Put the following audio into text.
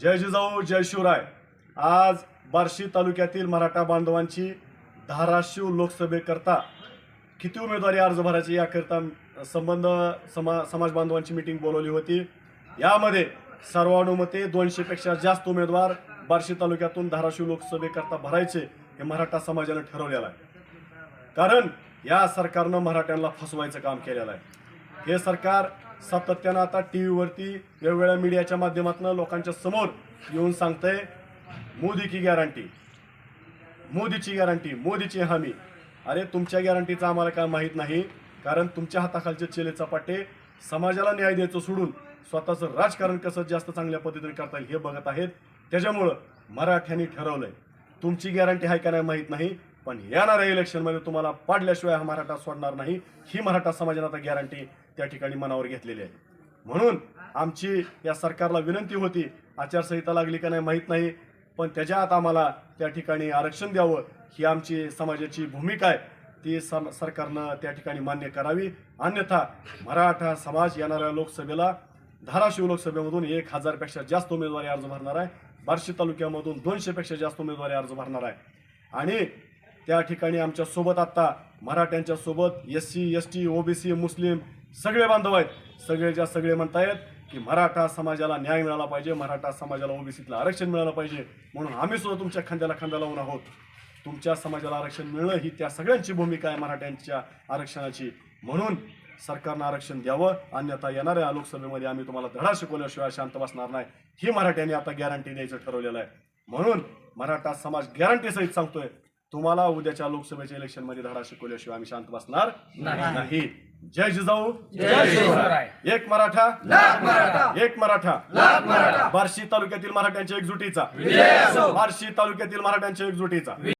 जय जिजाऊ जय शिवराय. आज बार्शी तालुक्यातील मराठा बांधवांची धाराशिव लोकसभेकरता किती उमेदवारी अर्ज भरायचे याकरता संबंध समा समाज बांधवांची मिटिंग बोलवली होती. यामध्ये सर्वानुमते दोनशेपेक्षा जास्त उमेदवार बार्शी तालुक्यातून धाराशिव लोकसभेकरता भरायचे हे मराठा समाजानं ठरवलेलं आहे. कारण या सरकारनं मराठ्यांना फसवायचं काम केलेलं आहे. हे सरकार सातत्यानं आता टी व्हीवरती वेगवेगळ्या मीडियाच्या माध्यमातून लोकांच्या समोर येऊन सांगतंय मोदी की गॅरंटी मोदीची गॅरंटी मोदीची हमी. अरे तुमच्या गॅरंटीचं आम्हाला काय माहीत नाही कारण तुमच्या हाताखालचे चेले चपाटे समाजाला न्याय द्यायचं सोडून स्वतःचं राजकारण कसं जास्त चांगल्या पद्धतीने करता येईल हे बघत आहेत. त्याच्यामुळं मराठ्यांनी ठरवलंय. तुमची गॅरंटी आहे का नाही माहीत नाही पण येणाऱ्या इलेक्शनमध्ये तुम्हाला पाडल्याशिवाय हा मराठा सोडणार नाही. ही मराठा समाजाने आता गॅरंटी त्या ठिकाणी मनावर घेतलेली आहे. म्हणून आमची या सरकारला विनंती होती आचारसंहिता लागली का नाही माहीत नाही पण त्याच्या आत आम्हाला त्या ठिकाणी आरक्षण द्यावं ही आमची समाजाची भूमिका आहे. ती सम सरकारनं त्या ठिकाणी मान्य करावी. अन्यथा मराठा समाज येणाऱ्या लोकसभेला धाराशिव लोकसभेमधून एक हजारपेक्षा जास्त उमेदवारी अर्ज भरणार आहे. बार्शी तालुक्यामधून दोनशेपेक्षा जास्त उमेदवारी अर्ज भरणार आहे. आणि त्या ठिकाणी आमच्यासोबत मराठ्यांच्यासोबत मराठ्यांच्या सोबत S C S T OBC मुस्लिम सगळे बांधव आहेत. सगळेच्या सगळे म्हणतायत की मराठा समाजाला न्याय मिळाला पाहिजे मराठा समाजाला ओबीसीतलं आरक्षण मिळालं पाहिजे म्हणून आम्ही सुद्धा तुमच्या खांद्याला खांदा लावून आहोत. तुमच्या समाजाला आरक्षण मिळणं ही त्या सगळ्यांची भूमिका आहे मराठ्यांच्या आरक्षणाची. म्हणून सरकारनं आरक्षण द्यावं. अन्यथा येणाऱ्या लोकसभेमध्ये आम्ही तुम्हाला धडा शिकवल्याशिवाय शांत बसणार नाही. ही मराठ्यांनी आता गॅरंटी द्यायचं ठरवलेलं आहे. म्हणून मराठा समाज गॅरंटी सहित सांगतोय तुम्हाला उद्याच्या लोकसभेच्या इलेक्शनमध्ये धडा शिकवल्याशिवाय आम्ही शांत बसणार नाही जय जिजाऊ जय शिवराय. एक मराठा लाख मराठा. एक मराठा लाख मराठा. बार्शी तालुक्यातील मराठ्यांच्या एकजुटीचा विजय असो. बार्शी तालुक्यातील मराठ्यांच्या एकजुटीचा